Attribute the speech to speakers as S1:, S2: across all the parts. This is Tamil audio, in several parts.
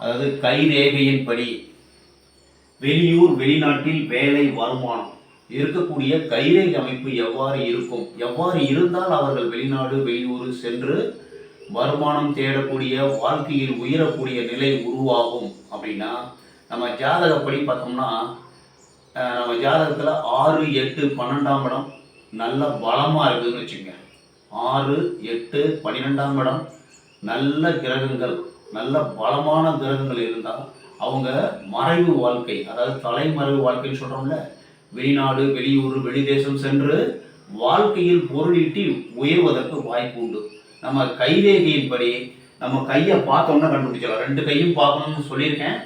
S1: அதாவது கைரேகையின்படி வெளியூர் வெளிநாட்டில் வேலை வருமானம் இருக்கக்கூடிய கைரேகை அமைப்பு எவ்வாறு இருக்கும்? எவ்வாறு இருந்தால் அவர்கள் வெளிநாடு வெளியூர் சென்று வருமானம் தேடக்கூடிய வாழ்க்கையில் உயரக்கூடிய நிலை உருவாகும் அப்படின்னா நம்ம ஜாதகப்படி பார்த்தோம்னா நம்ம ஜாதகத்தில் ஆறு எட்டு பன்னெண்டாம் இடம் நல்ல பலமாக இருக்குதுன்னு வச்சுக்கோங்க. ஆறு எட்டு பன்னிரெண்டாம் இடம் நல்ல கிரகங்கள். நல்ல பலமான கிரகங்கள் இருந்தால் அவங்க மறைவு வாழ்க்கை அதாவது தலைமறைவு வாழ்க்கைன்னு சொல்கிறோம்ல வெளிநாடு வெளியூர் வெளிதேசம் சென்று வாழ்க்கையில் பொருளீட்டி உயர்வதற்கு வாய்ப்பு உண்டு. நம்ம கைரேகையின்படி நம்ம கையை பார்த்தோம்னா கண்டுபிடிச்சிடலாம். ரெண்டு கையும் பார்க்கணும்னு சொல்லியிருக்கேன்.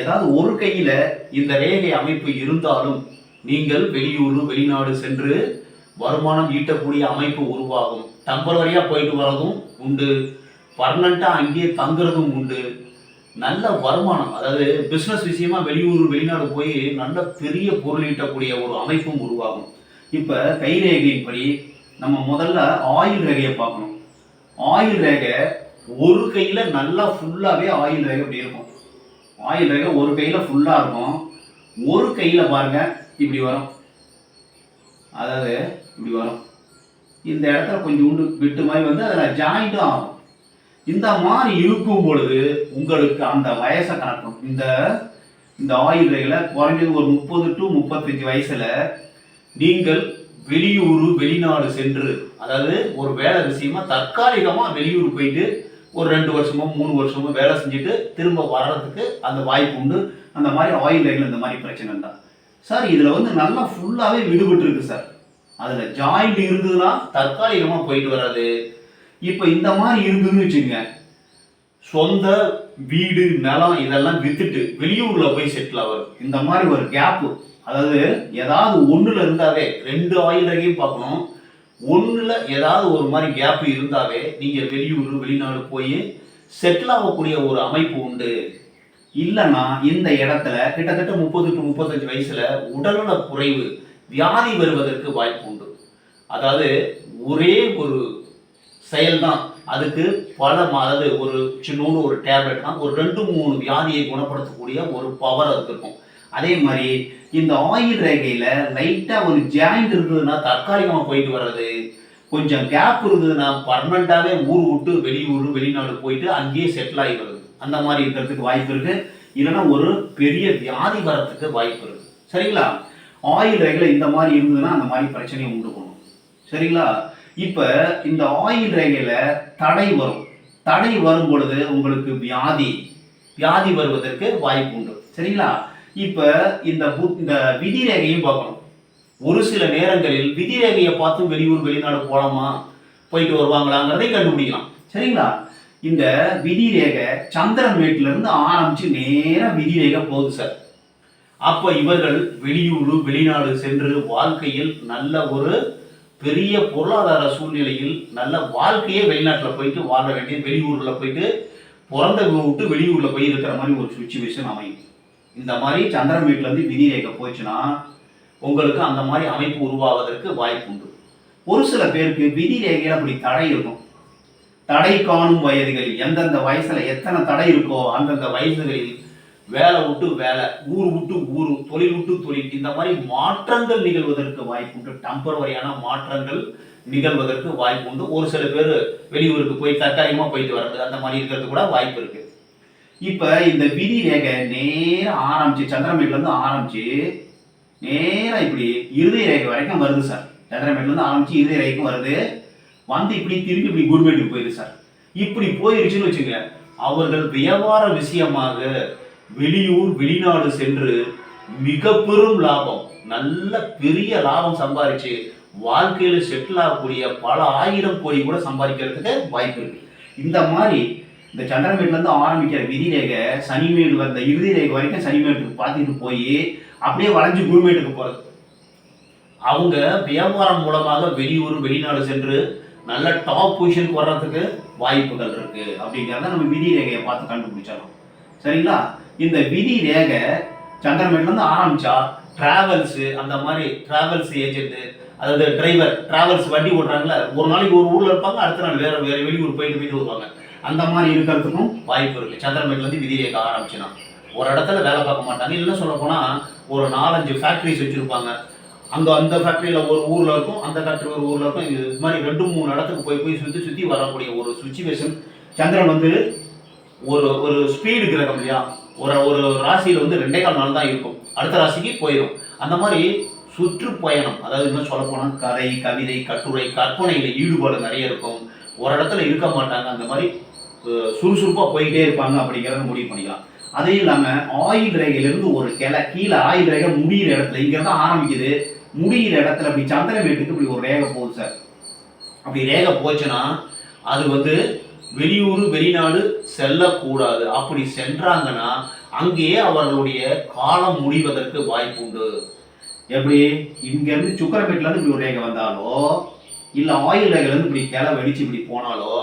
S1: ஏதாவது ஒரு கையில் இந்த ரேகை அமைப்பு இருந்தாலும் நீங்கள் வெளியூர் வெளிநாடு சென்று வருமானம் ஈட்டக்கூடிய அமைப்பு உருவாகும். டெம்பரவரியாக போயிட்டு வரதும் உண்டு. பர்மனண்ட்டாக அங்கேயே தங்குறதும் உண்டு. நல்ல வருமானம் அதாவது பிஸ்னஸ் விஷயமா வெளியூர் வெளிநாடு போய் நல்ல பெரிய பொருள் ஈட்டக்கூடிய ஒரு அமைப்பும் உருவாகும். இப்போ கை கைரேகையின்படி நம்ம முதல்ல ஆயில் ரேகையை பார்க்கணும். ஆயில் ரேகை ஒரு கையில் நல்லா ஃபுல்லாகவே ஆயில் ரேகை இப்படி இருக்கும். ஆயில் ரேகை ஒரு கையில் ஃபுல்லாக இருக்கும். ஒரு கையில் பாருங்க இப்படி வரும். அதாவது இப்படி வரும். இந்த இடத்துல கொஞ்சம் உண்டு விட்டு மாதிரி வந்து அதில் ஜாயிண்ட்டும் ஆகும். இந்த மாதிரி இருக்கும் பொழுது உங்களுக்கு அந்த வயசை கணக்கும் இந்த இந்த ஆயில் ரேகையில குறைஞ்சது ஒரு முப்பது டு முப்பத்தஞ்சு வயசுல நீங்கள் வெளியூர் வெளிநாடு சென்று அதாவது ஒரு வேலை விஷயமா தற்காலிகமா வெளியூர் போயிட்டு ஒரு ரெண்டு வருஷமோ மூணு வருஷமோ வேலை செஞ்சுட்டு திரும்ப வர்றதுக்கு அந்த வாய்ப்பு உண்டு. அந்த மாதிரி ஆயில் ரேகையில் இந்த மாதிரி பிரச்சனை தான். சார் இதில் வந்து நல்லா ஃபுல்லாகவே விடுபட்டு இருக்கு சார். அதில் ஜாயிண்ட் இருந்ததுன்னா தற்காலிகமாக போயிட்டு வராது. இப்போ இந்த மாதிரி இருந்ததுன்னு வச்சுங்க சொந்த வீடு நிலம் இதெல்லாம் வித்துட்டு வெளியூர்ல போய் செட்டில் ஆவார். இந்த மாதிரி ஒரு கேப்பு அதாவது ஏதாவது ஒன்றில் இருந்தாவே ரெண்டு ஆயில் பார்க்கணும். ஒன்றில் ஏதாவது ஒரு மாதிரி கேப் இருந்தாவே நீங்கள் வெளியூர் வெளிநாடு போய் செட்டில் ஆகக்கூடிய ஒரு அமைப்பு உண்டு. இல்லைன்னா இந்த இடத்துல கிட்டத்தட்ட முப்பது டு முப்பத்தஞ்சு வயசுல உடல்நல குறைவு வியாதி வருவதற்கு வாய்ப்பு உண்டு. அதாவது ஒரே ஒரு செயல்தான். அதுக்கு பல அதாவது ஒரு சின்னோன்னு ஒரு டேப்லெட் தான் ஒரு ரெண்டு மூணு வியாதியை குணப்படுத்தக்கூடிய ஒரு பவர் அதுக்கு இருக்கும். அதே மாதிரி இந்த ஆயில் ரேகையில் லைட்டாக ஒரு ஜாயிண்ட் இருந்ததுன்னா தற்காலிகமாக போயிட்டு வர்றது. கொஞ்சம் கேப் இருந்ததுன்னா பர்மனெண்ட்டாகவே ஊர் விட்டு வெளியூர் வெளிநாடு போயிட்டு அங்கேயே செட்டில் ஆகிடுறது அந்த மாதிரி இருக்கிறதுக்கு வாய்ப்பு இருக்கு. இல்லைன்னா ஒரு பெரிய வியாதி வரத்துக்கு வாய்ப்பு இருக்கு. சரிங்களா? ஆயில் ரேகையில் இந்த மாதிரி இருந்ததுன்னா அந்த மாதிரி பிரச்சனையை உண்டு பண்ணும். சரிங்களா? இப்போ இந்த ஆயில் ரேகையில் தடை வரும். தடை வரும் பொழுது உங்களுக்கு வியாதி வியாதி வருவதற்கு வாய்ப்பு உண்டு. சரிங்களா? இப்போ இந்த புத்- இந்த விதி ரேகையும் பார்க்கணும். ஒரு சில நேரங்களில் விதி ரேகையை பார்த்து வெளியூர் வெளிநாடு போகலாமா போயிட்டு வருவாங்களாங்கிறதை கண்டுபிடிக்கலாம். சரிங்களா? இந்த விதி ரேகை சந்திரன் வீட்டிலேருந்து இருந்து நேராக விதி ரேகை போகுது சார். அப்போ இவர்கள் வெளியூர் வெளிநாடு சென்று வாழ்க்கையில் நல்ல ஒரு பெரிய பொருளாதார சூழ்நிலையில் நல்ல வாழ்க்கையே வெளிநாட்டில் போயிட்டு வாழ வேண்டிய வெளியூரில் போயிட்டு பிறந்த விட்டு வெளியூரில் போய் இருக்கிற மாதிரி ஒரு சுச்சுவேஷன் அமையும். இந்த மாதிரி சந்திரன் வீட்டிலேருந்து விதி ரேகை போச்சுன்னா உங்களுக்கு அந்த மாதிரி அமைப்பு உருவாவதற்கு வாய்ப்பு உண்டு. ஒரு சில பேருக்கு விதி ரேகையில் அப்படி தடை இருக்கும். தடை காணும் வயதுகளில் எந்தெந்த வயசில் எத்தனை தடை இருக்கோ அந்தந்த வயசுகளில் வேலை விட்டு வேலை ஊர் விட்டு ஊர் தொழில் விட்டு தொழில். இந்த மாதிரி மாற்றங்கள் நிகழ்வதற்கு வாய்ப்பு உண்டு. டெம்பரவரியான மாற்றங்கள் நிகழ்வதற்கு வாய்ப்பு உண்டு. ஒரு சில பேர் வெளியூருக்கு போய் தற்காலிகமாக போயிட்டு வர்றது அந்த மாதிரி இருக்கிறது கூட வாய்ப்பு இருக்கு. இப்போ இந்த விதி ரேகை நேரம் ஆரம்பிச்சு சந்திரமேட்லேருந்து ஆரம்பிச்சு நேரம் இப்படி இருதய ரேகை வரைக்கும் வருது சார். சந்திரமேட்லேருந்து ஆரம்பிச்சு இருதய ரேகைக்கும் வருது. வந்து இப்படி திரும்பி இப்படி குருமேட்டுக்கு போயிடுது சார். இப்படி போயிருச்சுன்னு வச்சுங்க அவர்கள் வியாபார விஷயமாக வெளியூர் வெளிநாடு சென்று மிக பெரும் லாபம் நல்ல பெரிய லாபம் சம்பாதிச்சு வாழ்க்கையில செட்டில் ஆகக்கூடிய பல ஆயிரம் கோடி கூட சம்பாதிக்கிறதுக்கு வாய்ப்பு இருக்கு. இந்த மாதிரி இந்த சந்திரமேட்லேருந்து ஆரம்பிக்கிற விதிரேகை சனிமேடு வந்த இறுதி ரேகை வரைக்கும் சனிமேட்டுக்கு பார்த்துட்டு போய் அப்படியே வளைஞ்சு குருமேட்டுக்கு போகிறது அவங்க வியாபாரம் மூலமாக வெளியூர் வெளிநாடு சென்று நல்ல டாப் பொசிஷனுக்கு வர்றதுக்கு வாய்ப்புகள் இருக்குது அப்படிங்கிறத நம்ம விதி ரேகையை பார்த்து கண்டுபிடிச்சிடலாம் சரிங்களா? இந்த விதி ரேகை சந்திரமேட்ல ஆரம்பித்தா ஆரம்பிச்சா அந்த மாதிரி ட்ராவல்ஸ் ஏஜென்ட் அதாவது டிரைவர் ட்ராவல்ஸ் வண்டி ஓட்டுறாங்கல்ல ஒரு நாளைக்கு ஒரு ஊரில் இருப்பாங்க அடுத்த நாள் வேறு வேறு வெளியூர் போயிட்டு போயிட்டு வருவாங்க. அந்த மாதிரி இருக்கிறதுக்கும் வாய்ப்பு இருக்குது சந்திரமேட்லேருந்து விதி ரேகை ஆரம்பிச்சுன்னா. ஒரு இடத்துல வேலை பார்க்க மாட்டாங்க. இல்லைன்னா சொல்ல போனால் ஒரு நாலஞ்சு ஃபேக்ட்ரிஸ் வச்சுருப்பாங்க. அங்கே அந்த ஃபேக்ட்ரியில் ஒரு ஊரில் இருக்கும் அந்த ஃபேக்ட்ரி ஒரு ஊரில் இருக்கும். இது மாதிரி ரெண்டு மூணு இடத்துக்கு போய் போய் சுற்றி சுற்றி வரக்கூடிய ஒரு சுச்சுவேஷன் சந்திரன் வந்து ஒரு ஒரு ஸ்பீடு கிரகம் இல்லையா? ஒரு ஒரு ராசியில் வந்து ரெண்டே கால் நாள் தான் இருக்கும். அடுத்த ராசிக்கு போயிடும் அந்த மாதிரி சுற்றுப்பயணம் அதாவது இன்னும் சொல்ல போனால் கதை கவிதை கட்டுரை கற்பனையில் ஈடுபாடு நிறைய இருக்கும். ஒரு இடத்துல இருக்க மாட்டாங்க. அந்த மாதிரி சுறுசுறுப்பாக போயிட்டே இருப்பாங்க அப்படிங்கிறத முடிவு பண்ணிக்கலாம். அதே இல்லாமல் ஆயில் ரேகையிலேருந்து ஒரு கிளை கீழே ஆயில் ரேகை முடியிற இடத்துல இங்கே தான் ஆரம்பிக்குது. முடியிற இடத்துல அப்படி சந்திரமேட்டுக்கு இப்படி ஒரு ரேகை போகுது சார். அப்படி ரேகை போச்சுன்னா அது வந்து வெளியூர் வெளிநாடு செல்லக்கூடாது. அப்படி சென்றாங்கன்னா அங்கேயே அவர்களுடைய காலம் முடிவதற்கு வாய்ப்பு உண்டு. எப்படி? இங்கேருந்து சுக்கரப்பேட்டிலேருந்து இப்படி ஒரு ரேகை வந்தாலோ இல்லை ஆயில் ரேகையிலேருந்து இப்படி கிளை வெடிச்சு இப்படி போனாலோ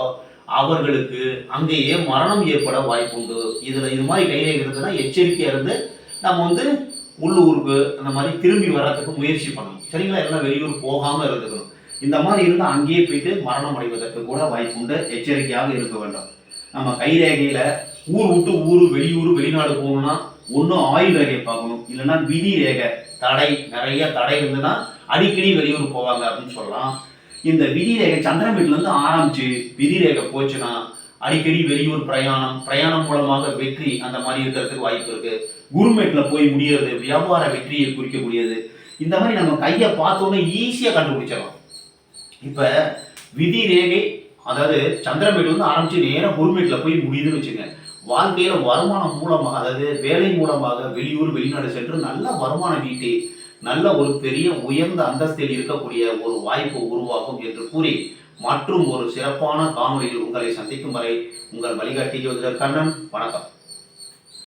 S1: அவர்களுக்கு அங்கேயே மரணம் ஏற்பட வாய்ப்பு உண்டு. இதில் இது மாதிரி கை இருந்ததுன்னா எச்சரிக்கையா இருந்து நம்ம வந்து உள்ளூருக்கு அந்த மாதிரி திரும்பி வர்றதுக்கு முயற்சி பண்ணணும். சரிங்களா? எல்லாம் வெளியூர் போகாமல் இருந்துக்கணும். இந்த மாதிரி இருந்தால் அங்கேயே போயிட்டு மரணம் அடைவதற்கு கூட வாய்ப்புண்டு எச்சரிக்கையாக இருக்க வேண்டும். நம்ம கைரேகையில் ஊர் விட்டு ஊர் வெளியூர் வெளிநாடு போகணும்னா ஒன்றும் ஆயுள் ரேகை பார்க்கணும். இல்லைன்னா விதி ரேகை தடை நிறைய தடை இருந்ததுன்னா அடிக்கடி வெளியூர் போவாங்க அப்படின்னு சொல்லலாம். இந்த விதி ரேகை சந்திரன் வீட்டிலருந்து ஆரம்பிச்சு விதி ரேகை போச்சுன்னா அடிக்கடி வெளியூர் பிரயாணம் பிரயாணம் மூலமாக வெற்றி அந்த மாதிரி இருக்கிறதுக்கு வாய்ப்பு இருக்கு. குருமேட்டில் போய் முடியறது வியாபார வெற்றியை குறிக்கக்கூடியது. இந்த மாதிரி நம்ம கையை பார்த்தோன்னே ஈஸியாக கண்டுபிடிச்சிடலாம். இப்போ விதி ரேகை அதாவது சந்திரமேட்ல வந்து ஆரம்பிச்சு நேரம் குருமேட்டில் போய் முடியுதுன்னு வச்சுங்க வாழ்க்கையில் வருமானம் மூலமாக அதாவது வேலை மூலமாக வெளியூர் வெளிநாடு சென்று நல்ல வருமானம் ஈட்டி நல்ல ஒரு பெரிய உயர்ந்த அந்தஸ்தில் இருக்கக்கூடிய ஒரு வாய்ப்பு உருவாகும் என்று கூறி மற்றும் ஒரு சிறப்பான காணொலியில் உங்களை சந்திக்கும் வரை உங்கள் வழிகாட்டி ஜோதிடர் கண்ணன். வணக்கம்.